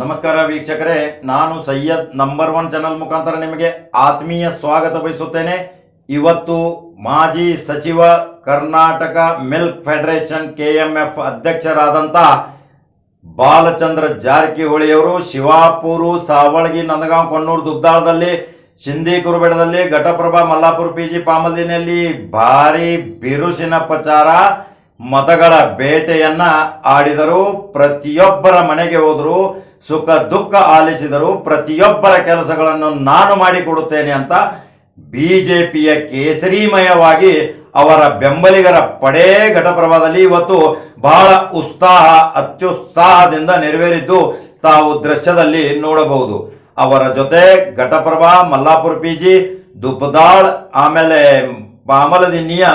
ನಮಸ್ಕಾರ ವೀಕ್ಷಕರೇ, ನಾನು ಸೈಯದ್ ನಂಬರ್ ಒನ್ ಚಾನಲ್ ಮುಖಾಂತರ ನಿಮಗೆ ಆತ್ಮೀಯ ಸ್ವಾಗತ ಬಯಸುತ್ತೇನೆ. ಇವತ್ತು ಮಾಜಿ ಸಚಿವ ಕರ್ನಾಟಕ ಮಿಲ್ಕ್ ಫೆಡರೇಷನ್ ಎಫ್ ಅಧ್ಯಕ್ಷರಾದಂಥ ಬಾಲಚಂದ್ರ ಜಾರಕಿಹೊಳಿಯವರು ಶಿವಾಪುರು, ಸಾವಳಗಿ, ನಂದಗಾಂವ್, ಕೊಣ್ಣೂರು ದುದ್ದಾಳದಲ್ಲಿ ಶಿಂದಿ ಕುರುಬೇಡದಲ್ಲಿ ಘಟಪ್ರಭಾ, ಮಲ್ಲಾಪುರ, ಪಿ ಜಿ ಪಾಮಲ್ದಿನಲ್ಲಿ ಭಾರಿ ಬಿರುಸಿನ ಪ್ರಚಾರ, ಮತಗಳ ಬೇಟೆಯನ್ನ ಆಡಿದರು. ಪ್ರತಿಯೊಬ್ಬರ ಮನೆಗೆ ಹೋದರು. ಸುಖ, ದುಃಖ ಆಲಿಸಿದರು ಪ್ರತಿಯೊಬ್ಬರ ಕೆಲಸಗಳನ್ನು ನಾನು ಮಾಡಿಕೊಡುತ್ತೇನೆ ಅಂತ ಬಿಜೆಪಿಯ ಕೇಸರಿಮಯವಾಗಿ ಅವರ ಬೆಂಬಲಿಗರ ಪಡೇ ಘಟಪ್ರಭಾದಲ್ಲಿ ಇವತ್ತು ಬಹಳ ಉತ್ಸಾಹ, ಅತ್ಯುತ್ಸಾಹದಿಂದ ನೆರವೇರಿದ್ದು ತಾವು ದೃಶ್ಯದಲ್ಲಿ ನೋಡಬಹುದು. ಅವರ ಜೊತೆ ಘಟಪ್ರಭಾ ಮಲ್ಲಾಪುರ ಪಿ ಜಿ ದುಬ್ಬದಾಳ್, ಆಮೇಲೆ ಪಾಮಲದಿನ್ನಿಯ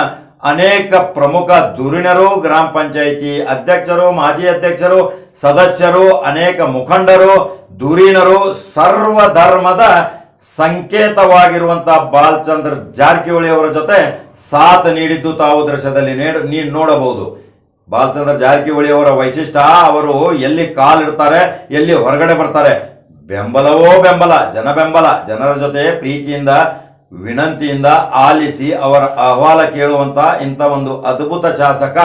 ಅನೇಕ ಪ್ರಮುಖ ಧುರೀಣರು ಗ್ರಾಮ ಪಂಚಾಯಿತಿ ಅಧ್ಯಕ್ಷರು, ಮಾಜಿ ಅಧ್ಯಕ್ಷರು, ಸದಸ್ಯರು, ಅನೇಕ ಮುಖಂಡರು ಧುರೀಣರು ಸರ್ವ ಧರ್ಮದ ಸಂಕೇತವಾಗಿರುವಂತಹ ಬಾಲಚಂದ್ರ ಜಾರಕಿಹೊಳಿ ಅವರ ಜೊತೆ ಸಾಥ್ ನೀಡಿದ್ದು ತಾವು ದೃಶ್ಯದಲ್ಲಿ ನೀನ್ ನೋಡಬಹುದು. ಬಾಲಚಂದ್ರ ಜಾರಕಿಹೊಳಿ ಅವರ ವೈಶಿಷ್ಟ್ಯ, ಅವರು ಎಲ್ಲಿ ಕಾಲಿಡ್ತಾರೆ ಎಲ್ಲಿ ಹೊರಗಡೆ ಬರ್ತಾರೆ. ಬೆಂಬಲವೋ ಬೆಂಬಲ, ಜನ ಬೆಂಬಲ, ಜನರ ಜೊತೆ ಪ್ರೀತಿಯಿಂದ ವಿನಂತಿಯಿಂದ ಆಲಿಸಿ ಅವರ ಅಹವಾಲ ಕೇಳುವಂತ ಇಂಥ ಒಂದು ಅದ್ಭುತ ಶಾಸಕ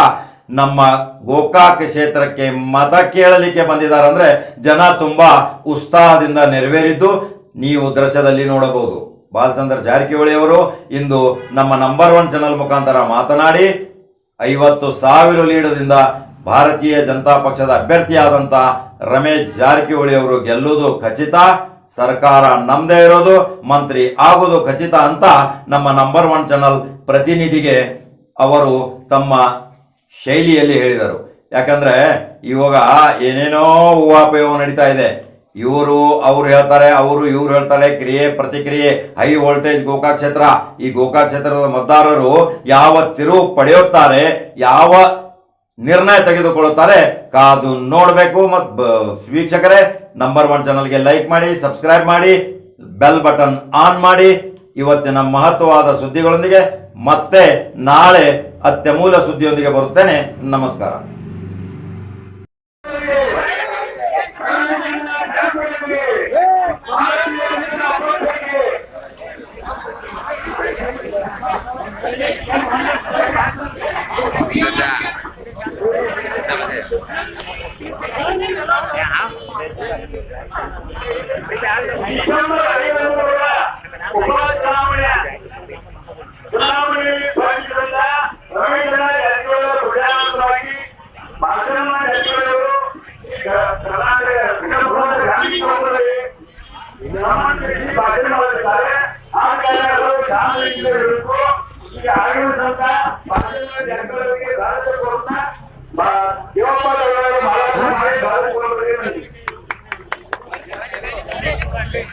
ನಮ್ಮ ಗೋಕಾಕ್ ಕ್ಷೇತ್ರಕ್ಕೆ ಮತ ಕೇಳಲಿಕ್ಕೆ ಬಂದಿದ್ದಾರೆ ಅಂದ್ರೆ ಜನ ತುಂಬಾ ಉತ್ಸಾಹದಿಂದ ನೆರವೇರಿದ್ದು ನೀವು ದೃಶ್ಯದಲ್ಲಿ ನೋಡಬಹುದು. ಬಾಲಚಂದ್ರ ಜಾರಕಿಹೊಳಿ ಅವರು ಇಂದು ನಮ್ಮ ನಂಬರ್ ಒನ್ ಚಾನಲ್ ಮುಖಾಂತರ ಮಾತನಾಡಿ, ಐವತ್ತು ಸಾವಿರ ಲೀಡದಿಂದ ಭಾರತೀಯ ಜನತಾ ಪಕ್ಷದ ಅಭ್ಯರ್ಥಿಯಾದಂಥ ರಮೇಶ್ ಜಾರಕಿಹೊಳಿ ಅವರು ಗೆಲ್ಲುವುದು ಖಚಿತ. ಸರ್ಕಾರ ನಮ್ದೇ ಇರೋದು, ಮಂತ್ರಿ ಆಗೋದು ಖಚಿತ ಅಂತ ನಮ್ಮ ನಂಬರ್ ಒನ್ ಚಾನಲ್ ಪ್ರತಿನಿಧಿಗೆ ಅವರು ತಮ್ಮ ಶೈಲಿಯಲ್ಲಿ ಹೇಳಿದರು. ಯಾಕಂದ್ರೆ ಇವಾಗ ಏನೇನೋ ಊಹಾಪೋಹ ನಡೀತಾ ಇದೆ. ಇವರು ಅವ್ರು ಹೇಳ್ತಾರೆ, ಅವರು ಇವ್ರು ಹೇಳ್ತಾರೆ, ಕ್ರಿಯೆ ಪ್ರತಿಕ್ರಿಯೆ ಹೈ ವೋಲ್ಟೇಜ್ ಗೋಕಾ ಕ್ಷೇತ್ರ. ಈ ಗೋಕಾ ಕ್ಷೇತ್ರದ ಮತದಾರರು ಯಾವ ತಿರುವು ಪಡೆಯುತ್ತಾರೆ, ಯಾವ ನಿರ್ಣಯ ತೆಗೆದುಕೊಳ್ಳುತ್ತಾರೆ. ಕಾದು ನೋಡಬೇಕು ಮತ್ತು ವೀಕ್ಷಕರೇ ನಂಬರ್ ಒನ್ ಚಾನಲ್ಗೆ ಲೈಕ್ ಮಾಡಿ ಸಬ್ಸ್ಕ್ರೈಬ್ ಮಾಡಿ ಬೆಲ್ ಬಟನ್ ಆನ್ ಮಾಡಿ. ಇವತ್ತಿನ ಮಹತ್ವವಾದ ಸುದ್ದಿಗಳೊಂದಿಗೆ ಮತ್ತೆ ನಾಳೆ ಅತ್ಯಮೂಲ ಸುದ್ದಿಯೊಂದಿಗೆ ಬರುತ್ತೇನೆ. ನಮಸ್ಕಾರ. ಡಿಸೆಂಬರ್ ಐವತ್ಮೂರರ ಉಪ ಚುನಾವಣೆ ಚುನಾವಣೆಯಲ್ಲಿ ಭಾಗಿಸಿದ ರವೀಂದ್ರ ಜಾರಕಿಹೊಳಿ ಅವರ ಪ್ರಜಾತಂತ್ರವಾಗಿ ಮಾಧ್ಯಮ ಜಾರಕಿಹೊಳಿ ಅವರು ಕರ್ನಾಟಕ ವಿಧಾನಸಭಾ ಗಾಂಧಿ ಕ್ಷೇತ್ರದಲ್ಲಿ ಸಂಬಂಧಿಸಿ ಭಾಷಣ ಮಾಡಿದ್ದಾರೆ ಆ ಕಾರ್ಯಗಳು ಶಾಂತಿಯಿಂದ ಇರಬೇಕು ಈಗ ಆಗಿರುವಂತ ಮಾಧ್ಯಮ ಜಾರಕಿಹೊಳಿ ಅವರಿಗೆ ಭಾರತ ಕೊಡುತ್ತಾ ದೇವಪ್ಪ ಏನು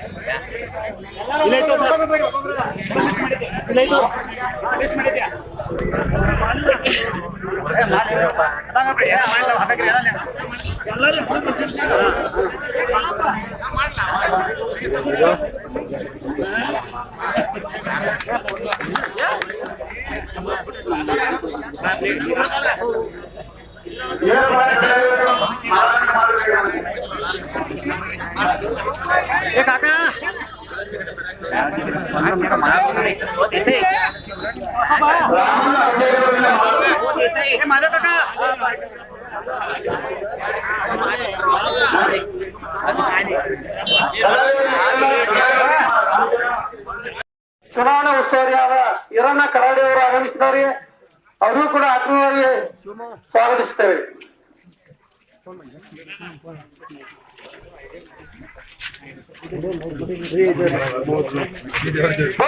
ಚುನಾವಣಾ ಉಸ್ತುವಾರಿಯಾದ ಈರಣ್ಣ ಕರಾಡಿ ಅವರು ಆಗಮಿಸಿದ್ದಾರೆ. ಅವರು ಕೂಡ ಆತ್ಮೀಯವಾಗಿ ಸ್ವಾಗತಿಸುತ್ತೇವೆ. Продолжение следует...